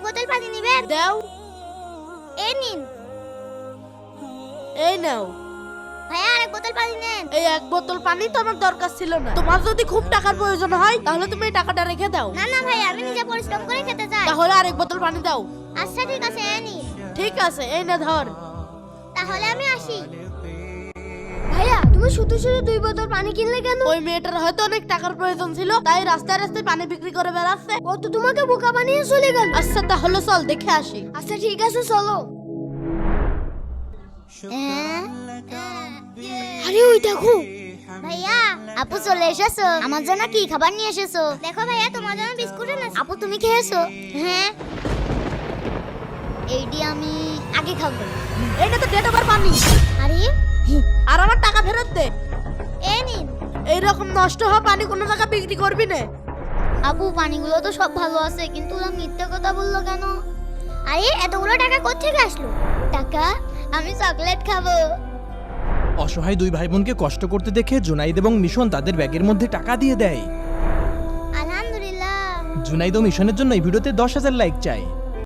এক বোতল পানি নেবেন? দাও। এই নিন। এই নাও। ভাইয়া আর এক বোতল পানি নেন। এই এক বোতল পানি তো আমার দরকার ছিল না। তোমার যদি খুব টাকার প্রয়োজন হয় তাহলে তুমি এই টাকাটা রেখে দাও। না না ভাইয়া আমি নিজে পরিশ্রম করে খেতে চাই। তাহলে আরেক বোতল পানি দাও। আচ্ছা ঠিক আছে এই নিন। ঠিক আছে এই না ধর। তাহলে আমি আসি। তুমি শুধু শুধু দুই বোতল পানি কিনলে কেন? ওই মেয়েটার হয়তো অনেক টাকার প্রয়োজন ছিল তাই রাস্তায় রাস্তায় পানি বিক্রি করে বেড়াচ্ছে। ও তো তোমাকে বোকা বানিয়ে চলে গেল। আচ্ছা তাহলে চল দেখে আসি। আচ্ছা ঠিক আছে চলো। আরে ওই দেখো। ভাইয়া আপু চলে এসেছ। আমার জন্য কি খাবার নিয়ে এসেছ? দেখো ভাইয়া তোমার জন্য বিস্কুট এনেছি। আপু তুমি খেয়েছো? হ্যাঁ। এইটি আমি আগে খাব। এইটা তো ডেট ওভার পানি। আরে ফেরত দে। এ নিন। এইরকম নষ্ট হওয়া পানি কোনো টাকা বিক্রি করবি না। আপু পানিগুলো তো সব ভালো আছে কিন্তু ওরা মিথ্যে কথা বলল কেন? আরে এতগুলো টাকা কোথেকে আসলো? টাকা আমি চকলেট খাব। অসহায় দুই ভাই বোনকে কষ্ট করতে দেখে জুনাইদ এবং মিশন তাদের ব্যাগের মধ্যে টাকা দিয়ে দেয়। আলহামদুলিল্লাহ। জুনাইদ ও মিশনের জন্য এই ভিডিওতে দশ হাজার লাইক চাই